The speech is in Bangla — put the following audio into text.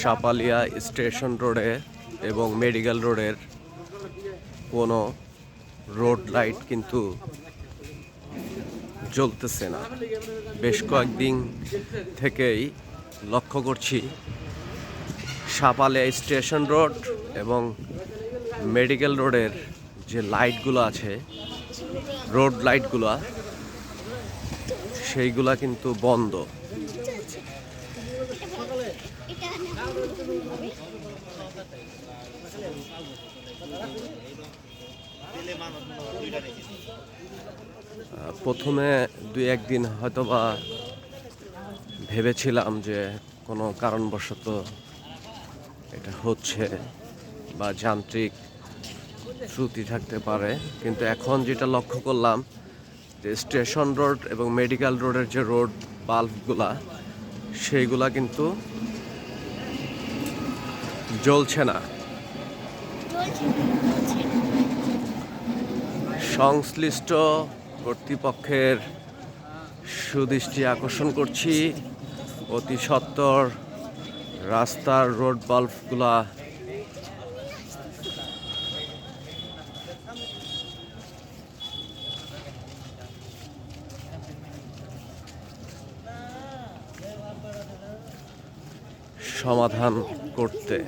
সাপালিয়া স্টেশন রোডে এবং মেডিকেল রোডের কোনো রোড লাইট কিন্তু জ্বলতেছে না। বেশ কয়েকদিন থেকেই লক্ষ্য করছি সাপালিয়া স্টেশন রোড এবং মেডিকেল রোডের যে লাইটগুলো আছে, রোড লাইটগুলো সেইগুলা কিন্তু বন্ধ। প্রথমে দুই একদিন হয়তোবা ভেবেছিলাম যে কোনো কারণবশত এটা হচ্ছে বা যান্ত্রিক শ্রুতি থাকতে পারে। কিন্তু এখন যেটা লক্ষ্য করলাম যে স্টেশন রোড এবং মেডিকেল রোডের যে রোড বাল্বগুলা, সেইগুলা কিন্তু জ্বলছে না। সংশ্লিষ্ট কর্তৃপক্ষের সুদৃষ্টি আকর্ষণ করছি। অতি সত্বর রাস্তার রোড বাল্বগুলা সমাধান করতে।